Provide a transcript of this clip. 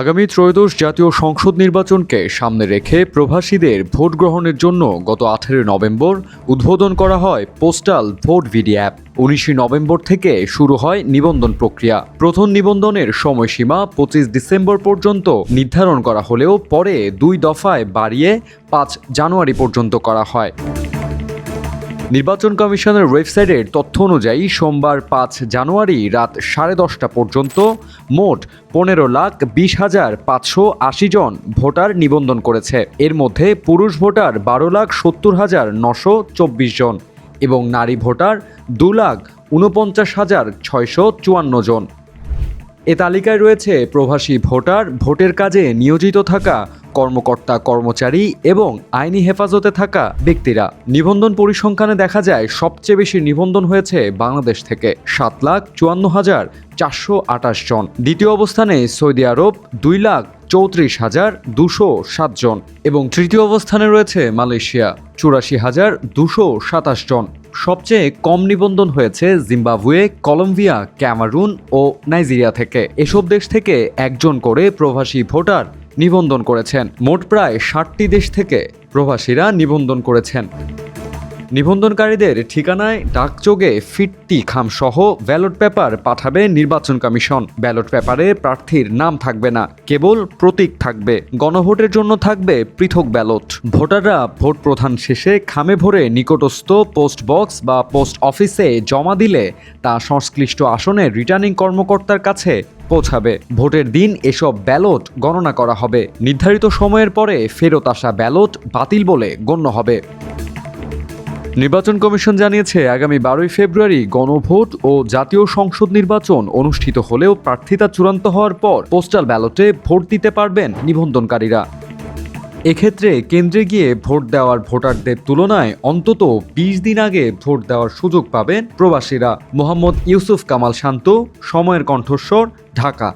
আগামী ত্রয়োদশ জাতীয় সংসদ নির্বাচনকে সামনে রেখে প্রবাসীদের ভোট গ্রহণের জন্য গত আঠেরো নভেম্বর উদ্বোধন করা হয় পোস্টাল ভোট ভিডি অ্যাপ। উনিশে নভেম্বর থেকে শুরু হয় নিবন্ধন প্রক্রিয়া। প্রথম নিবন্ধনের সময়সীমা পঁচিশ ডিসেম্বর পর্যন্ত নির্ধারণ করা হলেও পরে দুই দফায় বাড়িয়ে পাঁচ জানুয়ারি পর্যন্ত করা হয়। নির্বাচন কমিশনের ওয়েবসাইটের তথ্য অনুযায়ী, সোমবার পাঁচ জানুয়ারি রাত সাড়ে দশটা পর্যন্ত মোট পনেরো লাখ বিশ হাজার পাঁচশো আশি জন ভোটার নিবন্ধন করেছে। এর মধ্যে পুরুষ ভোটার বারো লাখ সত্তর হাজার নশো চব্বিশ জন এবং নারী ভোটার দু লাখ উনপঞ্চাশ হাজার ছয়শো চুয়ান্ন জন। এ তালিকায় রয়েছে প্রবাসী ভোটার, ভোটের কাজে নিয়োজিত থাকা কর্মকর্তা, কর্মচারী এবং আইনি হেফাজতে থাকা ব্যক্তিরা। নিবন্ধন পরিসংখ্যানে দেখা যায়, সবচেয়ে বেশি নিবন্ধন হয়েছে বাংলাদেশ থেকে, সাত লাখ চুয়ান্ন হাজার চারশো আটাশ জন। দ্বিতীয় অবস্থানে সৌদি আরব, দুই লাখ চৌত্রিশ হাজার দুশো সাত জন এবং তৃতীয় অবস্থানে রয়েছে মালয়েশিয়া। চুরাশি হাজার দুশো সাতাশ জন। সবচেয়ে কম নিবন্ধন হয়েছে জিম্বাবুয়ে, কলম্বিয়া, ক্যামারুন ও নাইজেরিয়া থেকে। এসব দেশ থেকে একজন করে প্রবাসী ভোটার নিবন্ধন করেছেন। মোট প্রায় ষাটটি দেশ থেকে প্রবাসীরা নিবন্ধন করেছেন। নিবন্ধনকারীদের ঠিকানায় ডাকযোগে ফিটটি খামসহ ব্যালট পেপার পাঠাবে নির্বাচন কমিশন। ব্যালট পেপারে প্রার্থীর নাম থাকবে না, কেবল প্রতীক থাকবে। গণভোটের জন্য থাকবে পৃথক ব্যালট। ভোটাররা ভোট প্রধান শেষে খামে ভরে নিকটস্থ পোস্ট বক্স বা পোস্ট অফিসে জমা দিলে তা সংশ্লিষ্ট আসনে রিটার্নিং কর্মকর্তার কাছে পৌঁছাবে। ভোটের দিন এসব ব্যালট গণনা করা হবে। নির্ধারিত সময়ের পরে ফেরত আসা ব্যালট বাতিল বলে গণ্য হবে। নির্বাচন কমিশন জানিয়েছে, আগামী বারোই ফেব্রুয়ারি গণভোট ও জাতীয় সংসদ নির্বাচন অনুষ্ঠিত হলেও প্রার্থিতা চূড়ান্ত হওয়ার পর পোস্টাল ব্যালটে ভোট দিতে পারবেন নিবন্ধনকারীরা। এক্ষেত্রে কেন্দ্রে গিয়ে ভোট দেওয়ার ভোটারদের তুলনায় অন্তত বিশ দিন আগে ভোট দেওয়ার সুযোগ পাবেন প্রবাসীরা। মোহাম্মদ ইউসুফ কামাল শান্ত, সময়ের কণ্ঠস্বর, ঢাকা।